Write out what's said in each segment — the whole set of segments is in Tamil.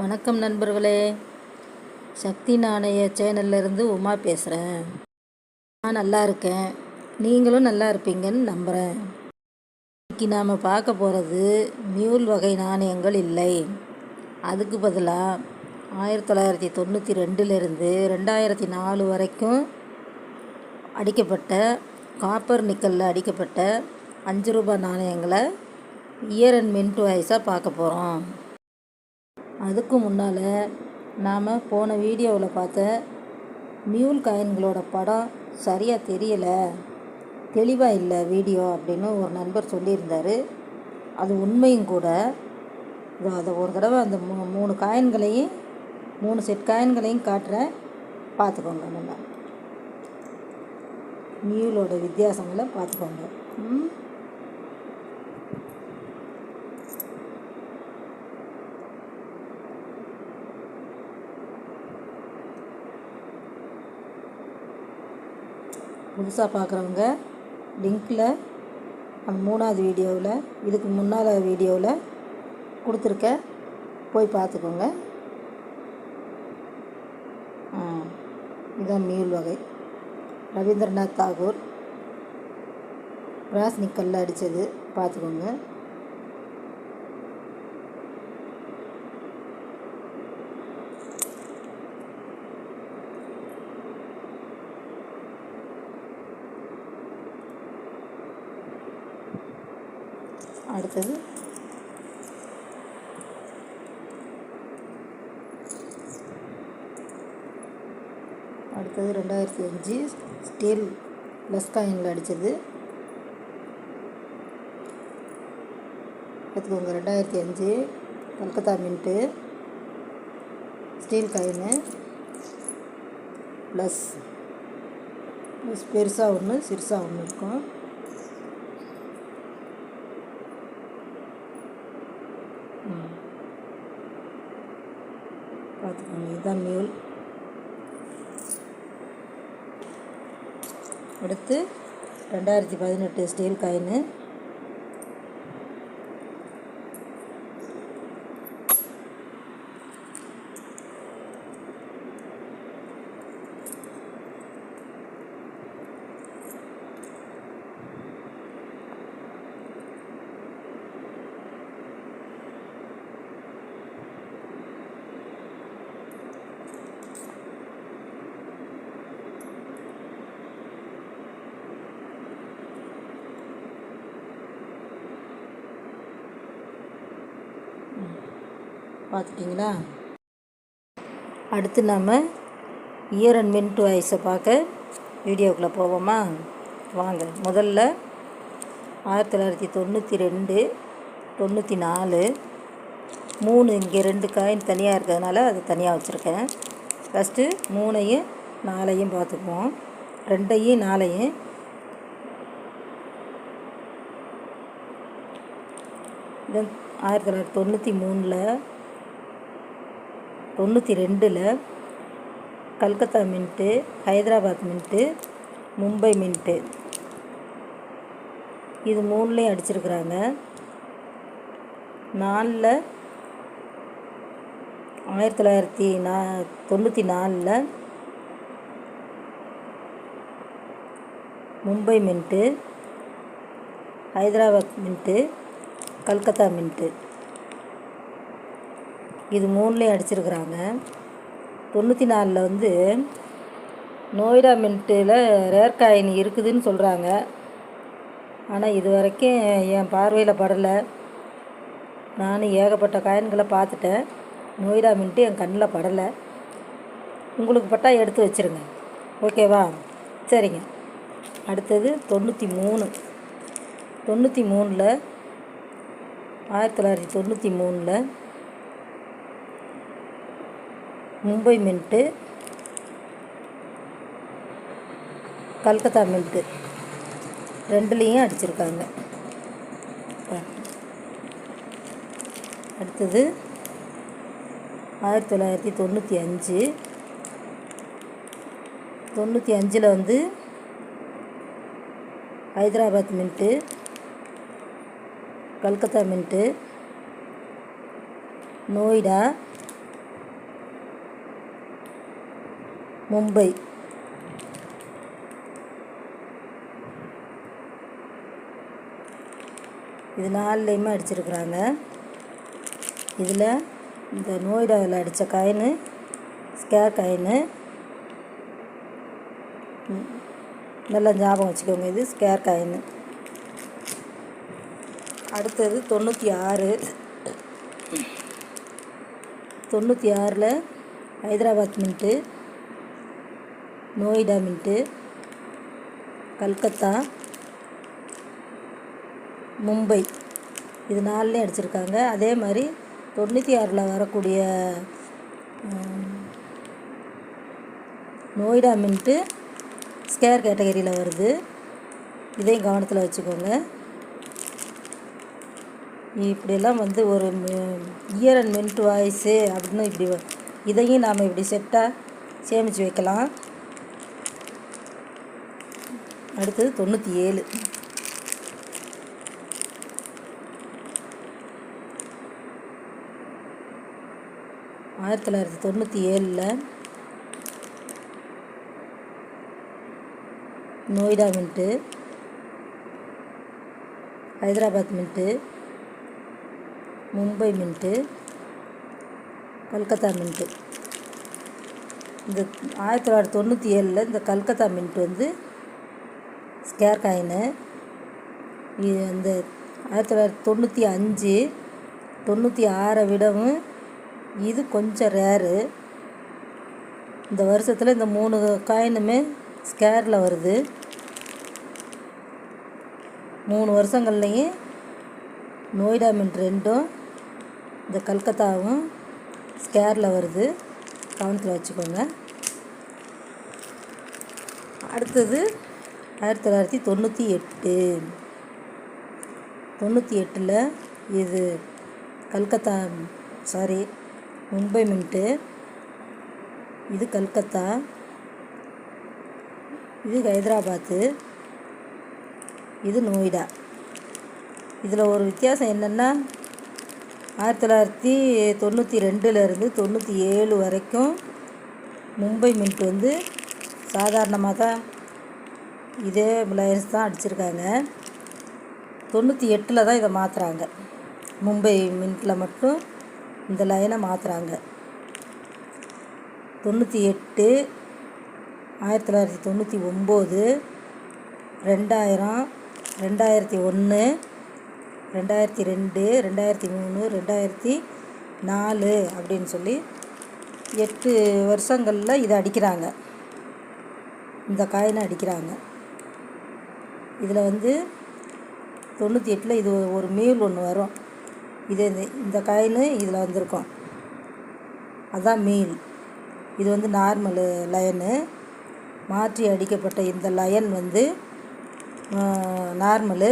வணக்கம் நண்பர்களே. சக்தி நாணய சேனல்லேருந்து உமா பேசுகிறேன் நான் நல்லா இருக்கேன். நீங்களும் நல்லா இருப்பீங்கன்னு நம்புகிறேன் இன்னைக்கு நாம் பார்க்க போகிறது மியூல் வகை நாணயங்கள் இல்லை. அதுக்கு பதிலாக ஆயிரத்தி தொள்ளாயிரத்தி தொண்ணூற்றி ரெண்டுலேருந்து ரெண்டாயிரத்தி நாலு வரைக்கும் அடிக்கப்பட்ட காப்பர் நிக்கலில் அடிக்கப்பட்ட அஞ்சு ரூபாய் நாணயங்களை இயர் அண்ட் மின்ட் வைஸாக பார்க்க போகிறோம் அதுக்கு முன்னால் நாம் போன வீடியோவில் பார்த்த மியூல் காயின்களோட படம் சரியாக தெரியலை தெளிவாக இல்லை வீடியோ அப்படின்னு ஒரு நண்பர் சொல்லியிருந்தார். அது உண்மையும் கூட. அதை ஒரு தடவை அந்த மூ மூணு காயின்களையும் மூணு செட் காயின்களையும் காட்டுறேன். பார்த்துக்கோங்க நல்லா மியூலோட வித்தியாசங்களை பார்த்துக்கோங்க. ம்? புதுசாக பார்க்குறவங்க லிங்க்கில் மூணாவது வீடியோவில் இதுக்கு முன்னால் வீடியோவில் கொடுத்துருக்க போய் பார்த்துக்கோங்க இதுதான் மியூல் வகை. ரவீந்திரநாத் தாகூர். பிராஸ் நிக்கல்ல அடித்தது பார்த்துக்கோங்க அடுத்தது. அடுத்தது ரெண்டாயிரத்தி அஞ்சு ஸ்டீல் ப்ளஸ் காயினில் அடித்தது பார்த்துக்கோங்க ரெண்டாயிரத்தி அஞ்சு Calcutta mint steel coin plus plus பெருசாக ஒன்று சிறுசாக ஒன்று இருக்கும் பார்த்துக்கோங்க இதுதான் மியூல் அடுத்து ரெண்டாயிரத்தி பதினெட்டு ஸ்டீல் காயினு பார்த்துட்டிங்களா? அடுத்து நாம் இயர் அண்ட் மின்ட் ஐஸை பார்க்க வீடியோக்குள்ளே போவோமா? வாங்க முதல்ல ஆயிரத்தி தொள்ளாயிரத்தி தொண்ணூற்றி ரெண்டு தொண்ணூற்றி நாலு மூணு இங்கே ரெண்டு காயின் தனியாக இருக்கிறதுனால அது தனியாக வச்சுருக்கேன். ஃபஸ்ட்டு மூணையும் நாலையும் பார்த்துக்குவோம். ரெண்டையும் நாலையும் ஆயிரத்தி தொள்ளாயிரத்தி தொண்ணூற்றி மூணில் தொண்ணூற்றி ரெண்டில் Calcutta mint Hyderabad mint Mumbai mint. இது மூணுலேயும் அடிச்சிருக்கிறாங்க. நாலில் ஆயிரத்தி தொள்ளாயிரத்தி நா தொண்ணூற்றி நாலில் Mumbai mint Hyderabad mint Calcutta mint. இது மூணுலேயும் அடிச்சிருக்கிறாங்க. தொண்ணூற்றி நாலில் வந்து நோய்டா மின்ட்டில் ரேர் காயின் இருக்குதுன்னு சொல்கிறாங்க ஆனால் இது வரைக்கும் என் பார்வையில் படலை. நானும் ஏகப்பட்ட காயின்களை பார்த்துட்டேன். நோய்டா மின்ட்டு என் கண்ணில் படலை. உங்களுக்கு பட்டா எடுத்து வச்சுருங்க. ஓகேவா? சரிங்க. அடுத்தது தொண்ணூற்றி மூணு தொண்ணூற்றி மூணில் ஆயிரத்தி தொள்ளாயிரத்தி தொண்ணூற்றி மூணில் மும்பை மின்ட்டு கல்கத்தா மின்ட்டு. ரெண்டுலேயும் அடிச்சிருக்காங்க. அடுத்தது ஆயிரத்தி தொள்ளாயிரத்தி தொண்ணூற்றி அஞ்சு. தொண்ணூற்றி அஞ்சில் வந்து ஹைதராபாத் மின்ட்டு கல்கத்தா மின்ட்டு நோய்டா மும்பை. இது நாலுலேயுமே அடிச்சிருக்கிறாங்க. இதில் இந்த நோய்டாவில் அடித்த காயின் ஸ்கேர் காயினு நல்லா ஞாபகம் வச்சுக்கோங்க இது ஸ்கேர் காயின் அடுத்தது தொண்ணூற்றி ஆறு தொண்ணூற்றி ஆறில் ஹைதராபாத் மின்ட்டு நோய்டா மின்ட்டு கல்கத்தா மும்பை. இது நாலுலேயும் அடிச்சிருக்காங்க. அதே மாதிரி தொண்ணூற்றி ஆறில் வரக்கூடிய நோய்டா மின்ட்டு ஸ்கேர் கேட்டகரியில் வருது. இதையும் கவனத்தில் வச்சுக்கோங்க. இப்படியெல்லாம் வந்து ஒரு இயர் அண்ட் மின்ட் வாய்ஸு அப்படின்னு இப்படி இதையும் நாம் இப்படி செட்டாக சேமித்து வைக்கலாம். அடுத்தது தொண்ணூற்றி ஏழு ஆயிரத்தி தொள்ளாயிரத்தி தொண்ணூற்றி ஏழில் Noida mint Hyderabad mint Mumbai mint Calcutta mint. இந்த ஆயிரத்தி தொள்ளாயிரத்தி தொண்ணூற்றி ஏழில் இந்த கல்கத்தா மின்ட் வந்து ஸ்கேர் காயினு இது அந்த ஆயிரத்தி தொள்ளாயிரத்தி தொண்ணூற்றி அஞ்சு தொண்ணூற்றி ஆறை விடவும் இது கொஞ்சம் ரேரு. இந்த வருஷத்தில் இந்த மூணு காயினுமே ஸ்கேரில் வருது. மூணு வருஷங்கள்லையும் நோய்டா மின்ட் ரெண்டும் இந்த கல்கத்தாவும் ஸ்கேரில் வருது. கவனத்தில் வச்சுக்கோங்க. அடுத்தது ஆயிரத்தி தொள்ளாயிரத்தி தொண்ணூற்றி எட்டு. தொண்ணூற்றி எட்டில் இது கல்கத்தா சாரி மும்பை மின்ட்டு இது கல்கத்தா. இது ஹைதராபாத்து. இது நோய்டா. இதில் ஒரு வித்தியாசம் என்னென்னா ஆயிரத்தி தொள்ளாயிரத்தி தொண்ணூற்றி ரெண்டுலேருந்து தொண்ணூற்றி ஏழு வரைக்கும் மும்பை மின்ட் வந்து சாதாரணமாக தான் இதே லைன்ஸ் தான் அடிச்சிருக்காங்க. தொண்ணூற்றி எட்டில் தான் இதை மாற்றுறாங்க மும்பை மின்ட்டில் மட்டும் இந்த லைனை மாற்றுறாங்க தொண்ணூற்றி எட்டு ஆயிரத்தி தொள்ளாயிரத்தி தொண்ணூற்றி ஒம்பது ரெண்டாயிரம் ரெண்டாயிரத்தி ஒன்று ரெண்டாயிரத்தி ரெண்டு ரெண்டாயிரத்தி மூணு ரெண்டாயிரத்தி நாலு அப்படின்னு சொல்லி எட்டு வருஷங்களில் இதை அடிக்கிறாங்க. இந்த காயினை அடிக்கிறாங்க. இதில் வந்து தொண்ணூற்றி எட்டில் இது ஒரு மீல் ஒன்று வரும். இது இந்த இந்த காயின் இதில் வந்திருக்கும். அதான் மீல் இது வந்து நார்மலு லயனு மாற்றி அடிக்கப்பட்ட இந்த லயன் வந்து நார்மலு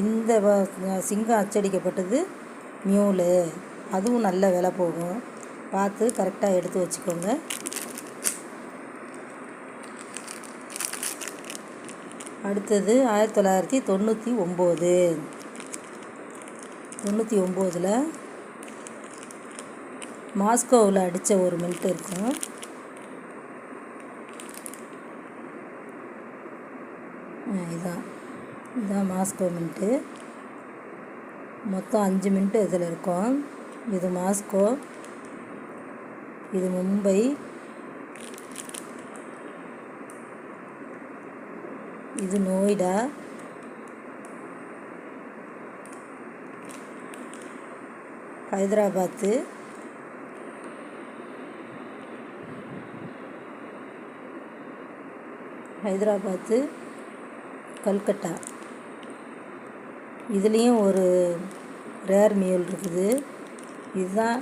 இந்த சிங்கம் அச்சடிக்கப்பட்டது மியூலு அதுவும் நல்ல விலை போகும். பார்த்து கரெக்டாக எடுத்து வச்சுக்கோங்க. அடுத்தது ஆயிரத்தி தொள்ளாயிரத்தி தொண்ணூற்றி ஒம்பது. தொண்ணூற்றி ஒம்போதில் மாஸ்கோவில் அடித்த ஒரு மின்ட் இருக்கும். இதுதான் இதான். இதான் மாஸ்கோ மின்ட்டு மொத்தம் அஞ்சு மின்ட்டு இதில் இருக்கும். இது மாஸ்கோ இது மும்பை இது நோய்டா? ஹைதராபாத்து. ஹைதராபாத்து கல்கட்டா. இதுலேயும் ஒரு ரேர் மியூல் இருக்குது. இதுதான்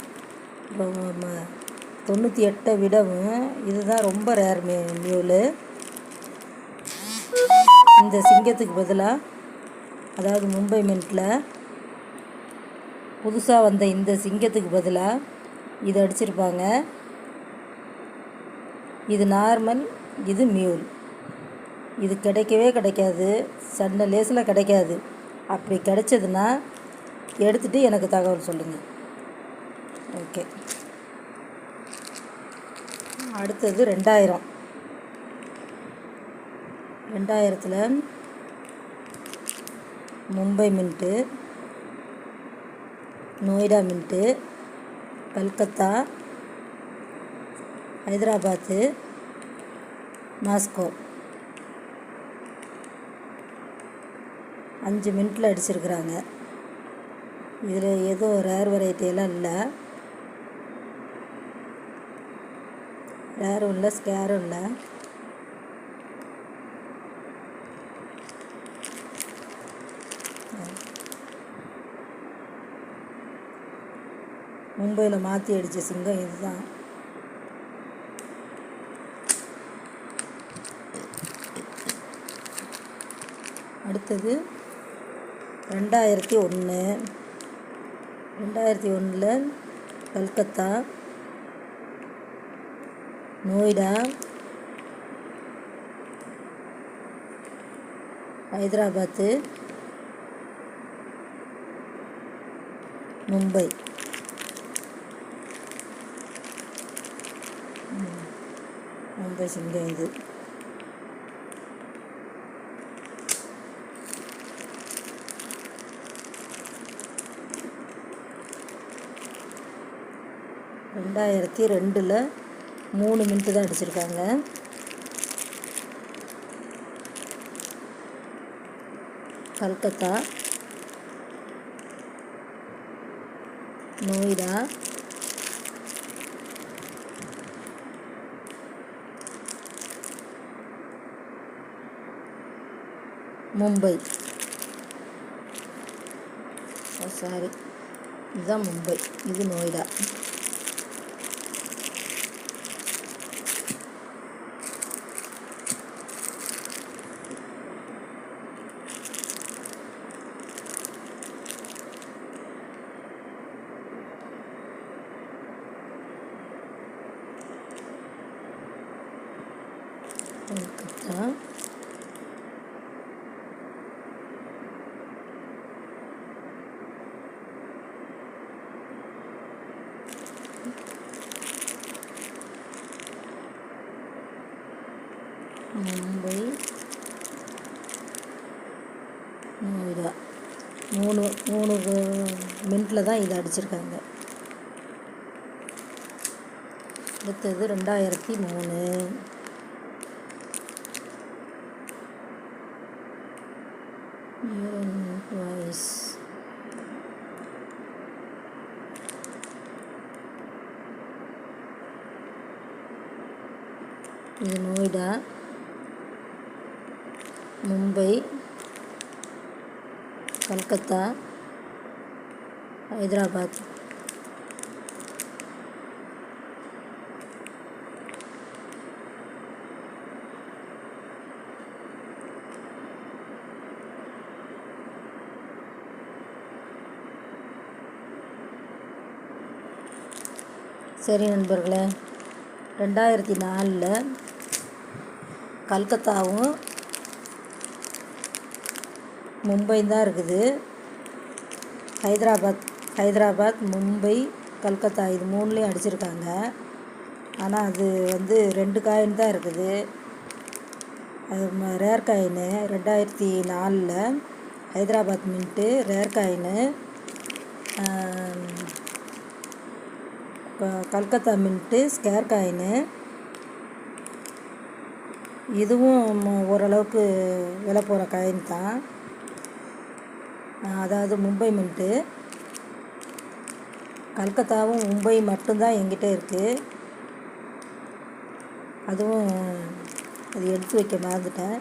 தொண்ணூற்றி எட்டை விடவும் இதுதான் ரொம்ப ரேர் மியூ மியூலு இந்த சிங்கத்துக்கு பதிலாக அதாவது மும்பை மின்ட்டில் புதுசாக வந்த இந்த சிங்கத்துக்கு பதிலாக இது அடிச்சிருப்பாங்க. இது நார்மல் இது மியூல். இது கிடைக்கவே கிடைக்காது சண்டை லேஸில் கிடைக்காது. அப்படி கிடைச்சதுன்னா எடுத்துகிட்டு எனக்கு தகவல் சொல்லுங்கள் ஓகே. அடுத்தது ரெண்டாயிரம். ரெண்டாயிரத்தில் Mumbai mint Noida mint Calcutta Hyderabad Moscow. அஞ்சு மின்ட்டில் அடிச்சிருக்கிறாங்க. இதில் எதுவும் ரேர் வெரைட்டியெல்லாம் இல்லை. ரேரும் இல்லை ஸ்கேரும் இல்லை. மும்பையில் மாற்றி அடித்த சிங்கம் இதுதான். அடுத்தது ரெண்டாயிரத்தி ஒன்று ரெண்டாயிரத்தி ஒன்றில் கல்கத்தா நோய்டா ஹைதராபாத்து மும்பை ம், பேசுங்க இது ரெண்டாயிரத்தி ரெண்டில் மூணு மினிட்டு தான் அடிச்சிருக்காங்க. கல்கத்தா நோய்டா மும்பை சாரி இதுதான் மும்பை இது நோய்டா கல்கத்தா மும்பை. நோய்டா மூணு மூணு மினிட்டில் தான் இதை அடிச்சிருக்காங்க. அடுத்தது ரெண்டாயிரத்தி மூணு. வாய்ஸ் இது நோய்டா. மும்பை கல்கத்தா ஹைதராபாத். சரி நண்பர்களே ரெண்டாயிரத்தி நாலில் கல்கத்தாவும் மும்பை தான் இருக்குது. ஹைதராபாத் ஹைதராபாத் மும்பை கல்கத்தா இது மூணுலேயும் அடிச்சிருக்காங்க. ஆனால் அது வந்து ரெண்டு காயின் தான் இருக்குது. அது ரேர் காயின்னு ரெண்டாயிரத்தி நாலில் ஹைதராபாத் மின்ட்டு ரேர் காயின்னு கல்கத்தா மின்ட்டு ஸ்கேர் காயின்னு இதுவும் ஓரளவுக்கு விலை போகிற காயின் தான் அதாவது மும்பை மின்ட்டு கல்கத்தாவும் மும்பை மட்டும்தான் எங்கிட்ட இருக்குது அதுவும் அது எடுத்து வைக்க மறந்துட்டேன்.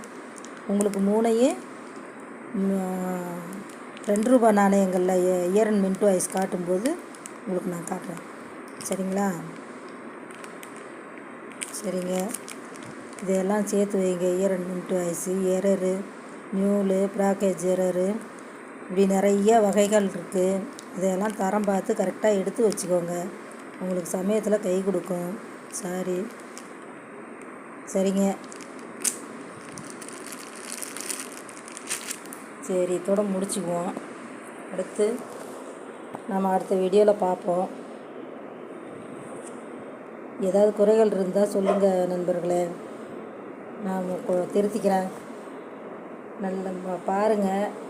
உங்களுக்கு மூணையும் ரெண்டு ரூபாய் நாணயங்களில் இயர் அண்ட் மின்ட் வாய்ஸ் காட்டும்போது உங்களுக்கு நான் காட்டுறேன். சரிங்களா? சரிங்க. இதையெல்லாம் சேர்த்து வைங்க. Year and mint wise error நியூலு ப்ராக்கேஜ் error இப்படி நிறைய வகைகள் இருக்குது இதையெல்லாம் தரம் பார்த்து கரெக்டாக எடுத்து வச்சுக்கோங்க. உங்களுக்கு சமயத்தில் கை கொடுக்கும். சாரி. சரிங்க. சரி இதோட முடிச்சுக்குவோம். அடுத்து நம்ம அடுத்த வீடியோவில் பார்ப்போம். ஏதாவது குறைகள் இருந்தால் சொல்லுங்கள் நண்பர்களே. நான் கொ- திருத்திக்கிறேன். நல்ல பா- பாருங்கள்